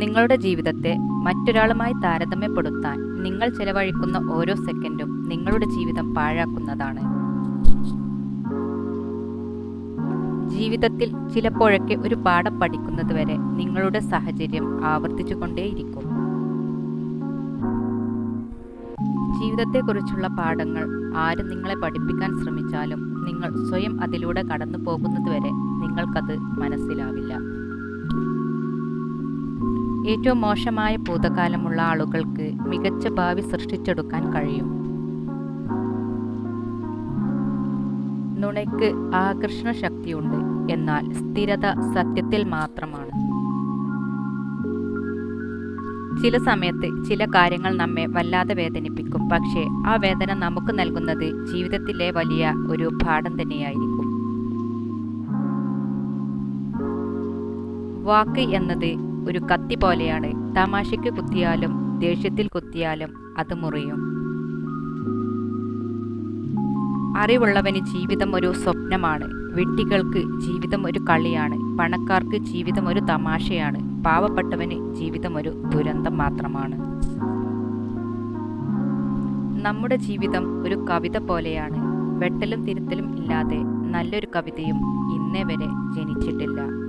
നിങ്ങളുടെ ജീവിതത്തെ മറ്റൊരാളുമായി താരതമ്യപ്പെടുത്താൻ നിങ്ങൾ ചെലവഴിക്കുന്ന ഓരോ സെക്കൻഡും നിങ്ങളുടെ ജീവിതം പാഴാക്കുന്നതാണ്. ജീവിതത്തിൽ ചിലപ്പോഴൊക്കെ ഒരു പാഠം പഠിക്കുന്നത് വരെ നിങ്ങളുടെ സാഹചര്യം ആവർത്തിച്ചുകൊണ്ടേയിരിക്കും. ജീവിതത്തെക്കുറിച്ചുള്ള പാഠങ്ങൾ ആരും നിങ്ങളെ പഠിപ്പിക്കാൻ ശ്രമിച്ചാലും നിങ്ങൾ സ്വയം അതിലൂടെ കടന്നു പോകുന്നതുവരെ നിങ്ങൾക്കത് മനസ്സിലാവില്ല. ഏറ്റവും മോശമായ ഭൂതകാലമുള്ള ആളുകൾക്ക് മികച്ച ഭാവി സൃഷ്ടിച്ചെടുക്കാൻ കഴിയും. നുണയ്ക്ക് ആകർഷണ ശക്തിയുണ്ട് എന്നാൽ സ്ഥിരത സത്യത്തിൽ മാത്രമാണ്. ചില സമയത്ത് ചില കാര്യങ്ങൾ നമ്മെ വല്ലാതെ വേദനിപ്പിക്കും പക്ഷേ ആ വേദന നമുക്ക് നൽകുന്നത് ജീവിതത്തിലെ വലിയ ഒരു പാഠം തന്നെയായിരിക്കും. വാക്ക് എന്നത് ഒരു കത്തി പോലെയാണ്. തമാശയ്ക്ക് കുത്തിയാലും ദേഷ്യത്തിൽ കുത്തിയാലും അത് മുറിയും. അറിവുള്ളവന് ജീവിതം ഒരു സ്വപ്നമാണ്. വെട്ടികൾക്ക് ജീവിതം ഒരു കളിയാണ്. പണക്കാർക്ക് ജീവിതം ഒരു തമാശയാണ്. പാവപ്പെട്ടവന് ജീവിതം ഒരു ദുരന്തം മാത്രമാണ്. നമ്മുടെ ജീവിതം ഒരു കവിത പോലെയാണ്. വെട്ടലും തിരുത്തലും ഇല്ലാതെ നല്ലൊരു കവിതയും ഇന്നേ വരെ ജനിച്ചിട്ടില്ല.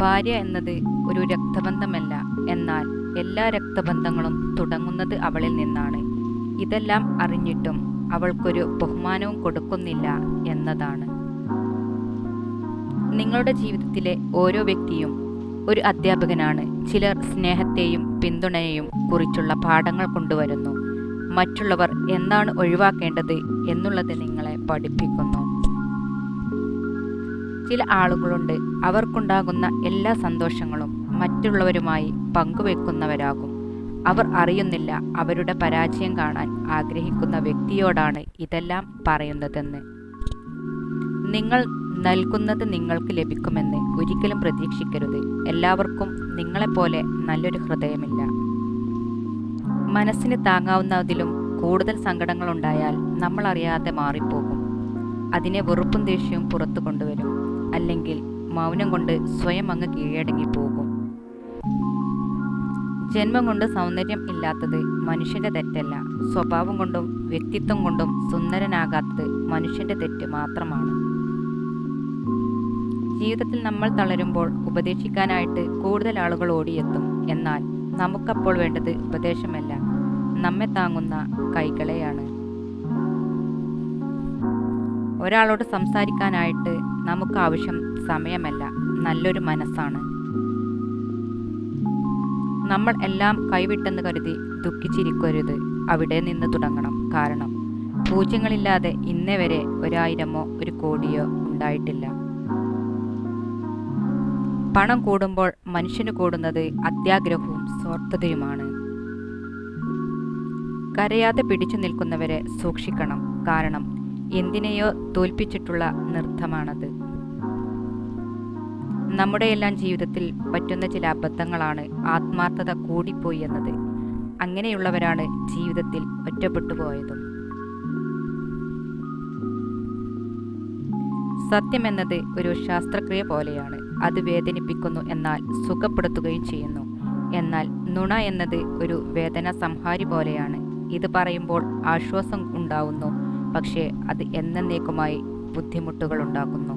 ഭാര്യ എന്നത് ഒരു രക്തബന്ധമല്ല. എന്നാൽ എല്ലാ രക്തബന്ധങ്ങളും തുടങ്ങുന്നത് അവളിൽ നിന്നാണ്. ഇതെല്ലാം അറിഞ്ഞിട്ടും അവൾക്കൊരു ബഹുമാനവും കൊടുക്കുന്നില്ല എന്നതാണ്. നിങ്ങളുടെ ജീവിതത്തിലെ ഓരോ വ്യക്തിയും ഒരു അധ്യാപകനാണ്. ചിലർ സ്നേഹത്തെയും പിന്തുണയെയും കുറിച്ചുള്ള പാഠങ്ങൾ കൊണ്ടുവരുന്നു. മറ്റുള്ളവർ എന്താണ് ഒഴിവാക്കേണ്ടത് എന്നുള്ളത് നിങ്ങളെ പഠിപ്പിക്കുന്നു. ചില ആളുകളുണ്ട്. അവർക്കുണ്ടാകുന്ന എല്ലാ സന്തോഷങ്ങളും മറ്റുള്ളവരുമായി പങ്കുവെക്കുന്നവരാകും. അവർ അറിയുന്നില്ല അവരുടെ പരാജയം കാണാൻ ആഗ്രഹിക്കുന്ന വ്യക്തിയോടാണ് ഇതെല്ലാം പറയുന്നതെന്ന്. നിങ്ങൾ നൽകുന്നത് നിങ്ങൾക്ക് ലഭിക്കുമെന്ന് ഒരിക്കലും പ്രതീക്ഷിക്കരുത്. എല്ലാവർക്കും നിങ്ങളെപ്പോലെ നല്ലൊരു ഹൃദയമില്ല. മനസ്സിന് താങ്ങാവുന്നതിലും കൂടുതൽ സങ്കടങ്ങളുണ്ടായാൽ നമ്മൾ അറിയാതെ മാറിപ്പോകും. അതിനെ വെറുപ്പും ദേഷ്യവും പുറത്തു കൊണ്ടുവരും. അല്ലെങ്കിൽ മൗനം കൊണ്ട് സ്വയം അങ്ങ് കീഴടങ്ങി പോകും. ജന്മം കൊണ്ട് സൗന്ദര്യം ഇല്ലാത്തത് മനുഷ്യന്റെ തെറ്റല്ല. സ്വഭാവം കൊണ്ടും വ്യക്തിത്വം കൊണ്ടും സുന്ദരനാകാത്തത് മനുഷ്യന്റെ തെറ്റ് മാത്രമാണ്. ജീവിതത്തിൽ നമ്മൾ തളരുമ്പോൾ ഉപദേശിക്കാനായിട്ട് കൂടുതൽ ആളുകൾ ഓടിയെത്തും. എന്നാൽ നമുക്കപ്പോൾ വേണ്ടത് ഉപദേശമല്ല. നമ്മെ താങ്ങുന്ന കൈകളെയാണ്. ഒരാളോട് സംസാരിക്കാനായിട്ട് നമുക്ക് ആവശ്യം സമയമല്ല. നല്ലൊരു മനസ്സാണ്. നമ്മൾ എല്ലാം കൈവിട്ടെന്ന് കരുതി ദുഃഖിച്ചിരിക്കരുത്. അവിടെ നിന്ന് തുടങ്ങണം. കാരണം പൂജ്യങ്ങളില്ലാതെ ഇന്നേ വരെ ഒരായിരമോ ഒരു കോടിയോ ഉണ്ടായിട്ടില്ല. പണം കൂടുമ്പോൾ മനുഷ്യന് കൂടുന്നത് അത്യാഗ്രഹവും സ്വാർത്ഥതയുമാണ്. കരയാതെ പിടിച്ചു നിൽക്കുന്നവരെ സൂക്ഷിക്കണം. കാരണം എന്തിനെയോ തോൽപ്പിച്ചിട്ടുള്ള നൃത്തമാണത്. നമ്മുടെ എല്ലാം ജീവിതത്തിൽ പറ്റുന്ന ചില അബദ്ധങ്ങളാണ് ആത്മാർത്ഥത കൂടിപ്പോയി എന്നത്. അങ്ങനെയുള്ളവരാണ് ജീവിതത്തിൽ ഒറ്റപ്പെട്ടു പോയതും. സത്യം എന്നത് ഒരു ശാസ്ത്രക്രിയ പോലെയാണ്. അത് വേദനിപ്പിക്കുന്നു എന്നാൽ സുഖപ്പെടുത്തുകയും ചെയ്യുന്നു. എന്നാൽ നുണ എന്നത് ഒരു വേദന സംഹാരി പോലെയാണ്. ഇത് പറയുമ്പോൾ ആശ്വാസം ഉണ്ടാവുന്നു. പക്ഷേ അത് എന്നേക്കുമായി ബുദ്ധിമുട്ടുകൾ ഉണ്ടാക്കുന്നു